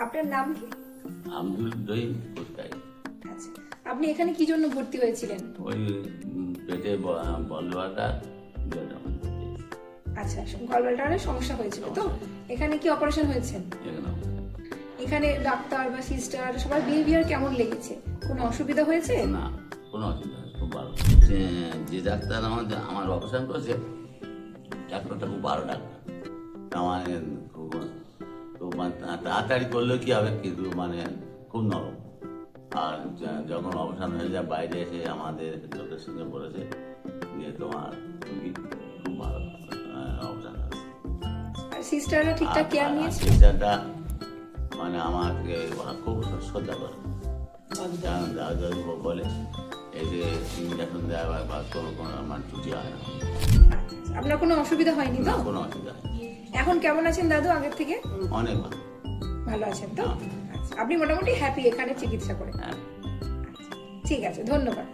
আপনার নাম কি? আব্দুল রহিম কোথায়? আচ্ছা আপনি এখানে কি জন্য ভর্তি হয়েছিলেন? ওই পেটে আমার আচ্ছা গলব্লাডারের সমস্যা হয়েছিল তো? এখানে কি অপারেশন হয়েছে? এখানে ডাক্তার বা সিস্টার সবার বিহেভিয়ার কেমন লেগেছে? কোনো অসুবিধা হয়েছে? না কোনো অসুবিধা খুব ভালো। যে- ডাক্তার আমাদের আমার অপারেশন করেছে ডাক্তারটা খুব ভালো ডাক্তার। আমার খুব মানে তাড়াতাড়ি করলেও কি হবে? কিন্তু মানে খুব নরম। আর যখন অবসান হয়ে যায় বাইরে এসে আমাদের চোখের সঙ্গে বলেছে যে তোমার তুমি খুব ভালো অবসান হয়েছে। সিস্টাররা ঠিকঠাক কেয়ার নিয়েছে? সিস্টারটা মানে আমাকে খুব শ্রদ্ধা করে। কারণ দাদা দাদু বলে এই যে ইঞ্জেকশন দেওয়া বা- কোনো কোনো আমার ছুটি হয় আপনার কোনো অসুবিধা হয়নি তো? কোনো অসুবিধা। এখন কেমন আছেন দাদু আগের থেকে? অনেক ভালো। ভালো আছেন তো? আচ্ছা আপনি মোটামুটি হ্যাপি এখানে চিকিৎসা করে। হ্যাঁ। ঠিক আছে ধন্যবাদ।